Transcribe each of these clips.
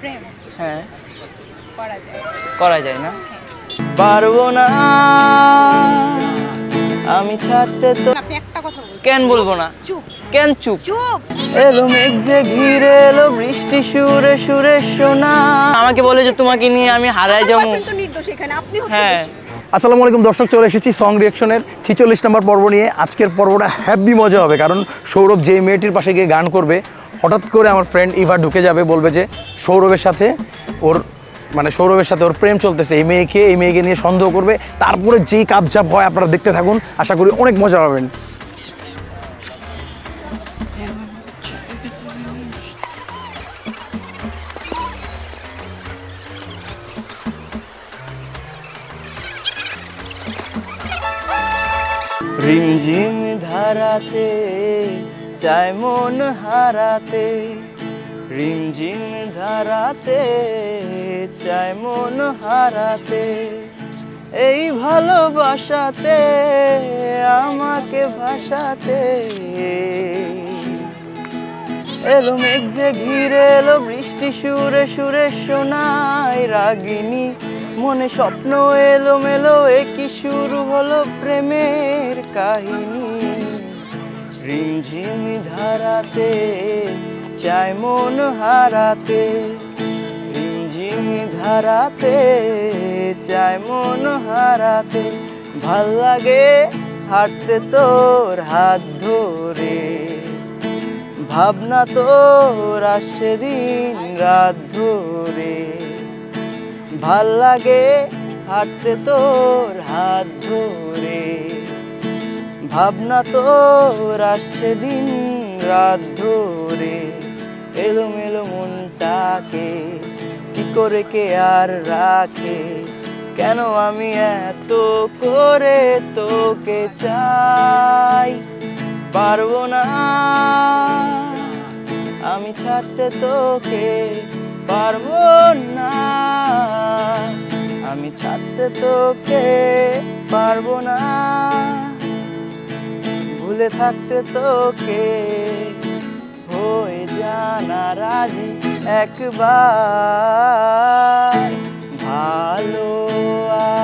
প্রেম হ্যাঁ। করা যায়। করা যায় না? পারব না। আমি ছাড়তে তো আপনি একটা কথা বলুন। কেন বলব না? চুপ। কেন চুপ? চুপ। এলো মেঘ যে ঘিরে এলো বৃষ্টি সুরে সুরে শোনা আমাকে বলে যে তোমাকে নিয়ে আমি হারাই যাব। আপনি তো নির্দোষ এখানে আপনি হচ্ছে হ্যাঁ। আসসালামু আলাইকুম দর্শক চলে এসেছি সং রিয়েকশনের ছিচল্লিশ নম্বর পর্ব নিয়ে। আজকের পর্বটা হ্যাপি মজা হবে কারণ সৌরভ যে মেয়েটির পাশে গিয়ে গান করবে হঠাৎ করে আমার ফ্রেন্ড ইভা ঢুকে যাবে, বলবে যে, সৌরভের সাথে ওর মানে সৌরভের সাথে ওর প্রেম চলতেছে। এই মেয়েকে এই মেয়েকে নিয়ে সন্দেহ করবে। তারপরে যেই কাপঝাপ হয়, আপনারা দেখতে থাকুন। আশা করি অনেক মজা পাবেন। রিমঝিম ধারাতে চায় মন হারাতে, রিমঝিম ধারাতে চায় মন হারাতে। এই ভালোবাসাতে, আমাকে ভাসাতে। এলো মেঘ যে ঘিরে এলো বৃষ্টি, সুরে সুরে শোনায় রাগিনী। মনে স্বপ্ন এলো মেলো এ কি শুরু হলো প্রেমের কাহিনী? রিমঝিম ধারাতে চায় মন হারাতে। রিমঝিম ধারাতে চায় মন হারাতে। ভালো লাগে হাঁটতে তোর হাত ধরে। ভাবনা তোর আসছে দিন রাত ধরে। ভালো লাগে হাঁটতে তোর হাত ধরে। ভাবনা তোর আসছে দিন রাত ধরে। এলোমেলো মনটাকে কি করে কে আর রাখে? কেন আমি এত করে তোকে চাই? পারব না। আমি ছাড়তে তোকে পারব না। আমি ছাড়তে তোকে পারব না। ভুলে থাকতে তোকে। হয়ে জানা রাজি একবার। ভালো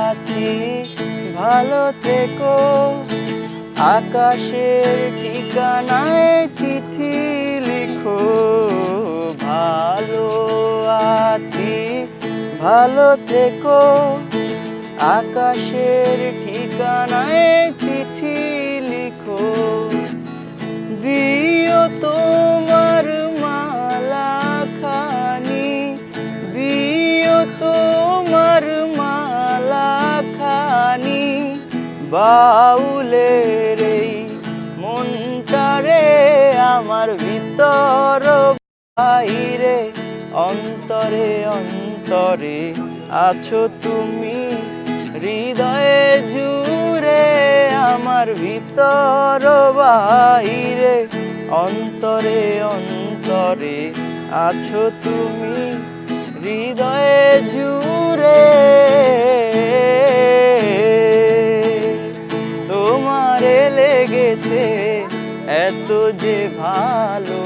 আছি, ভালো থেকো। আকাশের ঠিকানায় চিঠি লিখো। ভালো আছি, ভালো থেকো। আকাশের ঠিকানায় চিঠি দিও তোমার মালা খানি দিও তোমার মালা খানি বাউলের এই মনটারে আমার ভিতর বাইরে, অন্তরে অন্তরে আছো তুমি, হৃদয়ে জুড়ে আমার ভিতর বাইরে অন্তরে অন্তরে আছো তুমি, হৃদয়ে জুড়ে। তোমারে লেগেছে এত যে ভালো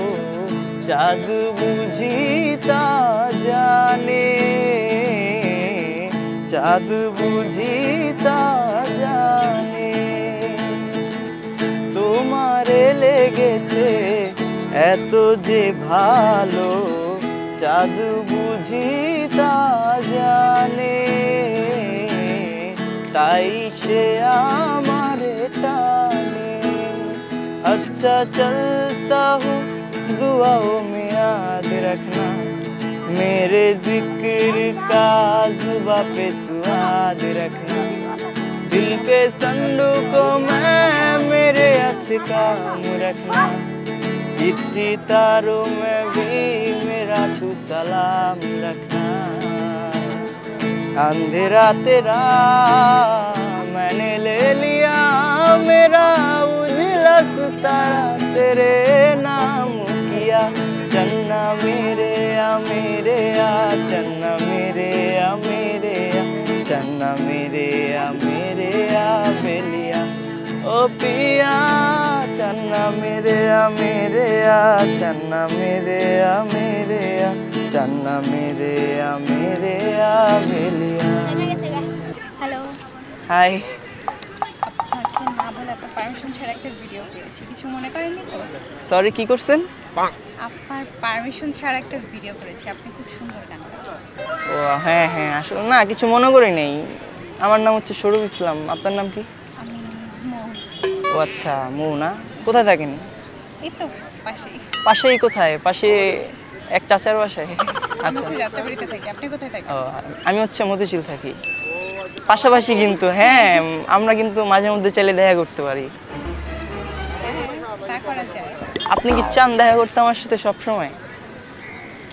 চাঁদ বুঝি তা জানে। চাঁদ বুঝি লেগেছে এত যে ভালো চাঁদ বুঝি তা জানে তাই সে আমার টানে अच्छा चलता हूँ दुआओं में याद रखना मेरे जिक्र का जुबा पे सुहाद रखना दिल के संदूकों में मेरे अच्छे काम रखना चिट्ठी तारों में भी मेरा तू सलाम रखना अंधेरा तेरा मैंने ले लिया, मेरा उजला सुतारा तेरे नाम किया। चन्ना मेरे आ मेरे आ, चन्ना मेरे आ मेरे आ, चन्ना मेरे आ। মেরে ও পিয়া চান্না মেরে মেরে চান্না মেরে মেরে চান্না মেরে মেরে বেলিয়া হ্যালো। হাই। পারমিশন ছাড়া একটা ভিডিও করেছি। কিছু মনে করেননি তো? সরি কি করছেন? আপনার পারমিশন ছাড়া একটা ভিডিও করেছি। আপনি খুব সুন্দর গান ও হ্যাঁ হ্যাঁ আসলে না কিছু মনে করি নেই। আমার নাম হচ্ছে সৌরভ ইসলাম। আপনার নাম কি? ও আচ্ছা মৌ না? কোথায় থাকেন? এই তো পাশেই। পাশেই কোথায়? পাশে এক চাচার বাসায়? আমি আচ্ছা হচ্ছে যাত্রাবাড়িতে থাকি। আপনি কোথায় থাকেন? ও আমি হচ্ছে মতিঝিল থাকি। পাশাপাশি কিন্তু হ্যাঁ আমরা কিন্তু মাঝে মধ্যে চাইলে দেখা করতে পারি। আপনি কি চান দেখা করতে আমার সাথে সবসময়?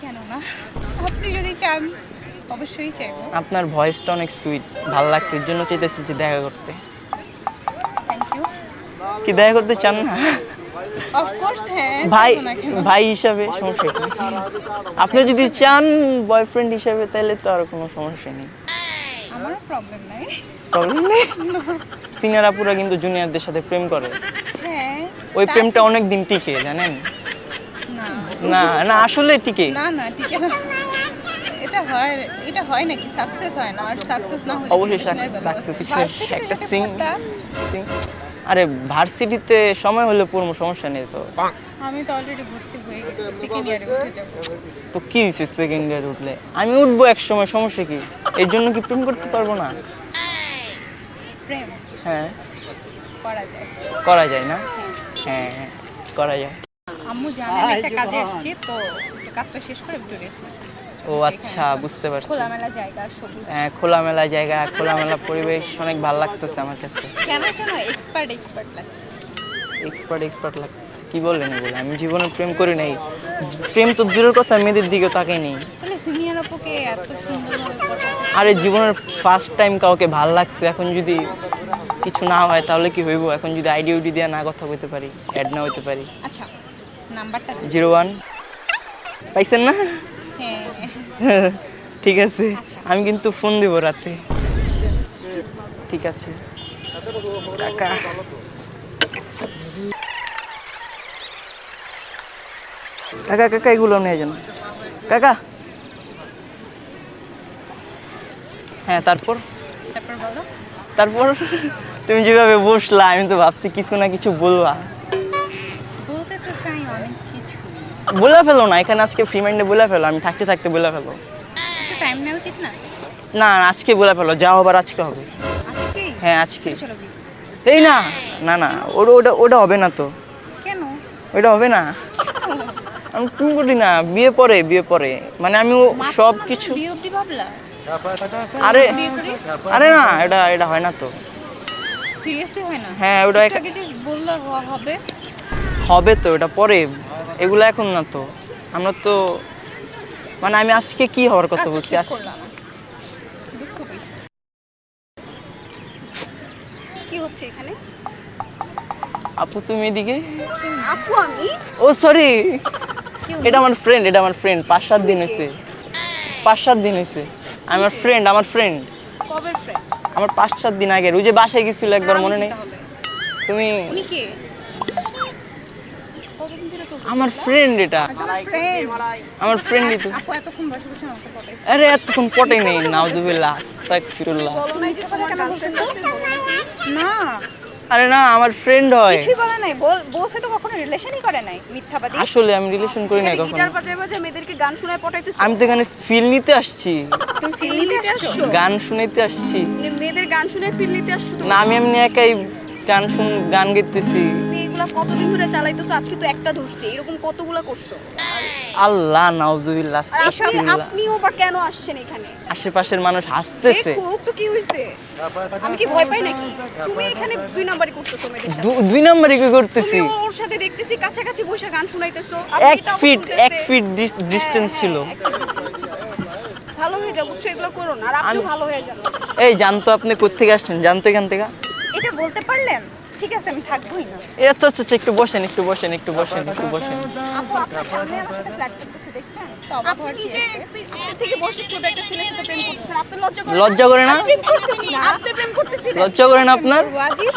কেন না? আপনি যদি চান। অবশ্যই চাইব। আপনার ভয়েসটা অনেক সুইট ভালো লাগছে এর জন্য চাইতেছি যে দেখা করতে। থ্যাংক ইউ কি দেখা করতে চান না? অফকোর্স হ্যাঁ ভাই? ভাই হিসাবে সমস্যা আপনি যদি চান বয়ফ্রেন্ড হিসাবে তাহলে তো আর কোনো সমস্যা নেই। আমারও প্রবলেম নাই। প্রবলেম নেই? সিনিয়র কিন্তু জুনিয়রদের সাথে প্রেম করে। হ্যাঁ ওই প্রেমটা অনেক দিন টিকে জানেন? না। না আসলে টিকে। না না। এটা হয় এটা হয় নাকি? সাকসেস হয় না? আর সাকসেস না হলে অবশ্যই সাকসেস। একটা সিং আরে ভার্সিটিতে সময় হলে পড়ব সমস্যা নেই তো। আমি তো অলরেডি ভর্তি হয়ে গেছি সেকেন্ড ইয়ারে উঠে যাব। তো কি হয়েছে সেকেন্ড ইয়ার উঠলে? আমি উঠবো এক সময় সমস্যা কি? এর জন্য কি প্রেম করতে পারব না? প্রেম? হ্যাঁ। করা যায়। করা যায় না? হ্যাঁ। হ্যাঁ, করা যায়। আম্মু জানে আমি একটা কাজে এসেছি তো কাজটা শেষ করে একটু রেস্ট ও আচ্ছা বুঝতে পারছি। খোলামেলা জায়গা সবুজ। হ্যাঁ খোলামেলা জায়গা খোলামেলা পরিবেশ অনেক ভালো লাগতেছে আমার কাছে। কেন কেন এক্সপার্ট এক্সপার্ট লাগে এক্সপার্ট এক্সপার্ট লাগতেছে। কি বললেন এগুলো? আমি জীবনে প্রেম করি নাই। প্রেম তো দূরের কথা মেয়েদের দিকে তাকাই নেই। তাহলে সিনিয়র আপুকে এত সুন্দরভাবে আরে জীবনের ফার্স্ট টাইম কাউকে ভালো লাগছে এখন যদি কিছু না হয় তাহলে কি হইব? এখন যদি আইডি উডি দিয়ে না কথা বলতে পারি অ্যাড না হইতে পারি। আচ্ছা নাম্বারটা জিরো ওয়ান। পাইছেন না? হ্যাঁ। ঠিক আছে। আচ্ছা। আমি কিন্তু ফোন দিব রাতে। ঠিক আছে। টাকা। কাকা কাকা এগুলো নিয়ে যান। কাকা। হ্যাঁ তারপর? তারপর তারপর? তুমি যেভাবে বসলা আমি তো ভাবছি কিছু না কিছু বলবা। বলে ফেলো না এখানে আজকে ফ্রি মাইন্ডে বলে ফেলো আমি থাকতে থাকতে বলে ফেলো। টাইম নেওয়া উচিত না? না আজকে বলে ফেলো যা হবার আজকে হবে। আজকে? হ্যাঁ আজকে। এই না না না ওটা ওটা ওটা হবে না তো। কেন? ওটা হবে না। আমি তুমি বলি না বিয়ে পরে বিয়ে পরে। মানে আমি সব কিছু আরে আরে না এটা এটা হয় না তো। সিরিয়াসলি হয় না? হ্যাঁ ওটা এক- এটাকে জাস্ট বললে হবে। হবে তো এটা পরে। এগুলো এখন না তো। আমরা তো মানে আমি আজকে কি হওয়ার কথা বলছি? ঠিক আজ করলাম। না। দুঃখ পেয়েছি কি হচ্ছে এখানে? আপু তুমি এদিকে? আপু আমি? ও সরি এটা আমার ফ্রেন্ড এটা আমার ফ্রেন্ড পাঁচ সাত দিন হয়েছে। পাঁচ সাত দিন হয়েছে। আমার ফ্রেন্ড আমার ফ্রেন্ড কবে ফ্রেন্ড আমার পাঁচ সাত দিন আগের। ওই যে বাসায় গেছিল একবার মনে নেই? তুমি উনি কে? আমার ফ্রেন্ড এটা। আমার আমাকে বলে আরে এতক্ষণ পটে নেই নাউজুবিল্লাহ আস্তাগফিরুল্লাহ। না। আরে না আমার ফ্রেন্ড হয়। কিছুই বলে নাই। বল বলছে তো কখনো রিলেশনই করে নাই মিথ্যাবাদী। আসলে আমি রিলেশন করি না কখনো। গিটার বাজায় বাজায় মেয়েদেরকে গান শোনায় পটাইতেছো? আমি তো এখানে ফিল নিতে আসছি। তুমি ফিল নিতে আসছো? গান শুনাইতে আসছি। মেয়েদের গান শুনে ফিল নিতে আসছো না আমি এমনি একাই গান শুন গান গাইতেছি। এগুলা কতদিন ধরে চালাইতেছো আজকে তো একটা ধরছে এরকম কতগুলা করছ? আল্লাহ নাউজুবিল্লাহ আপনিও বা কেন আসছেন এখানে? আশেপাশের মানুষ হাসতেছে। দেখুক তো কি হইছে? আমি কি ভয় পাই নাকি? তুমি এখানে দুই নাম্বারই করতেছো দুই কি করতেছি? ওর সাথে দেখতেছি কাছাকাছি বসে গান শুনাইতেছো। এক ফিট এক ফিট ডিস্টেন্স ছিল। ভালো হয়ে যাও বুঝছ? এগুলো করো না আর আপনি ভালো হয়ে যান এই জানতো আপনি কোথেকে আসছেন? জানতো এখান থেকে? এটা বলতে পারলেন? ঠিক আছে আমি থাকবোই না। আচ্ছা আচ্ছা আচ্ছা, একটু বসেন একটু বসেন একটু বসেন একটু বসেন। আপু আপনার সামনে আমার সাথে ফ্ল্যাট করতেছে দেখছেন? আপনি নিজে আপনি থেকে বসে ছোট একটা ছেলের সাথে প্রেম করতেছেন আপনার লজ্জা করে লজ্জা করে না? প্রেম করতেছি না? আপনি প্রেম করতেছিলেন লজ্জা করে না আপনার? ওয়াজিব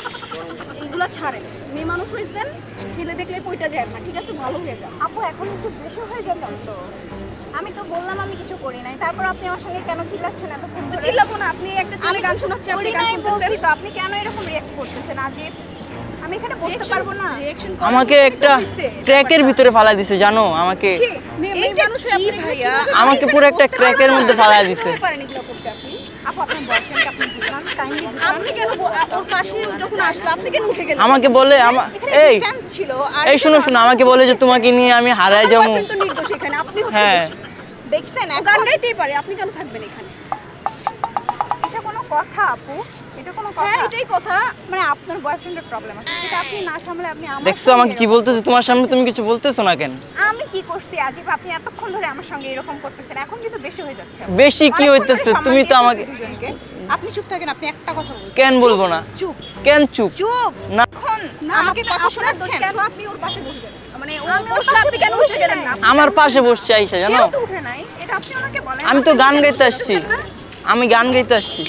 এগুলো ছাড়েন। মেয়ে মানুষ হয়েছেন ছেলে দেখলে কইটা যায় না ঠিক আছে? ভালো হয়ে যান। আপু এখন একটু বেশি হয়ে যাচ্ছেন তো। আমি তো বললাম আমি কিছু করি নাই। তারপর আপনি আমার সঙ্গে কেন চিল্লাচ্ছেন এতক্ষণ ধরে? চিল্লাবো না আপনি একটা ছেলে গান কিছু শোনাচ্ছে আপনি গান শুনতেছেন। তো আপনি কেন এরকম রিঅ্যাক্ট করতেছেন আজিব? আমি এখানে বসতে পারব না। রিঅ্যাকশন আমাকে একটা ট্র্যাকের ভিতরে ফালা দিছে জানো? আমাকে এইটা কি ভাইয়া? আমাকে পুরো একটা ট্র্যাকের মধ্যে ফালা দিছে। আমাকে বলে আমা এই ডিসটেন্স ছিল আর এই শোনো শোনো আমাকে বলে যে তোমাকে নিয়ে আমি হারায় যাব। boyfriend তো নির্দোষ এখানে আপনি হচ্ছে হ্যাঁ। দেখছেন? এখন গাইতেই পারে আপনি কেন থাকবেন এখানে? কথা আপু? এটা কোনো কথা? হ্যাঁ এটাই কথা। মানে আপনার বয়ফ্রেন্ডের প্রবলেম আছে। সেটা আপনি না সামলে আপনি আমার দেখছ আমাকে কি বলতেছে? তোমার সামনে তুমি কিছু বলতেছো না কেন? আমি কি করছি? আজিব আপনি এতক্ষণ ধরে আমার সঙ্গে এরকম করতেছেন। এখন কিন্তু বেশি হয়ে যাচ্ছে। বেশি কি হইতেছে? তুমি তো আমাকে আপনি চুপ থাকেন আপনি একটা কথা বলছেন। কেন বলব না? চুপ। কেন চুপ? চুপ। না। এখন না আমাকে কথা শোনাচ্ছেন? কেন? আপনি ওর পাশে বসে মানে আমি ওর বসলে কেন বসে গেলেন? না আমার পাশে বসছে আইসা জানো? সেও তো উঠে নাই। এটা আপনি ওনাকে বলেন। আমি তো গান গাইতে আসছি। আমি গান গাইতে আসছি।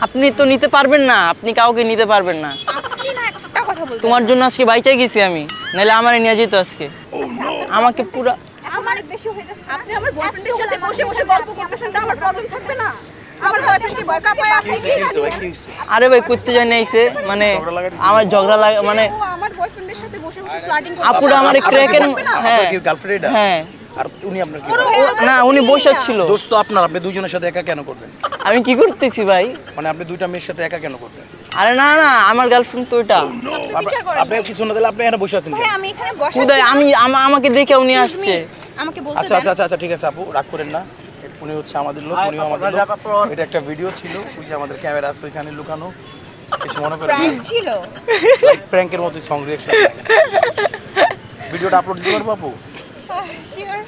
আপনি তো নিতে পারবেন না আপনি কাউকে নিতে পারবেন না। আপনি না একটা কথা বলতে তোমার জন্য আজকে বাইচাই গেছি আমি নাহলে আমার নিয়ে যেত আজকে। আমাকে পুরা এখন বেশি হয়ে যাচ্ছে। আপনি আমার বয়ফ্রেন্ডের সাথে বসে বসে গল্প করতেছেন তো আমার প্রবলেম থাকবে না। আমার বয়ফ্রেন্ডকে বোকা পায় আপনি কি আরে ভাই করতে জানি আইছে মানে আমার ঝগড়া লাগে মানে আমার বয়ফ্রেন্ডের সাথে বসে বসে ফ্লার্টিং আপুরা আমার ক্র্যাকের হ্যাঁ। গার্লফ্রেন্ড হ্যাঁ। আর উনি আপনার কি না উনি বসে ছিল দোস্ত আপনার আপনি দুজনের সাথে একা কেন করবেন? আমি কি করতেছি ভাই? মানে আপনি দুইটা মেয়ের সাথে একা কেন করবেন আরে না না আমার গার্লফ্রেন্ড তো ওইটা। বিচার করেন আপনি কিছু না দিলে আপনি এখানে বসে আছেন? ভাই আমি এখানে বসে খুদাই আমি আমা- আমাকে দেখে উনি আসছে। আমাকে বলতে আচ্ছা আচ্ছা আচ্ছা আচ্ছা ঠিক আছে আপু রাগ করেন না। উনি হচ্ছে আমাদের লোক উনিও আমাদের লোক। এটা একটা ভিডিও ছিল ওই যে আমাদের ক্যামেরা আছে ওইখানে লুকানো। কিছু মনে করেন প্র্যাঙ্ক ছিল। প্র্যাঙ্কের মতো সং রিয়েকশন ভিডিওটা আপলোড দিতে পারব আপু? শিওর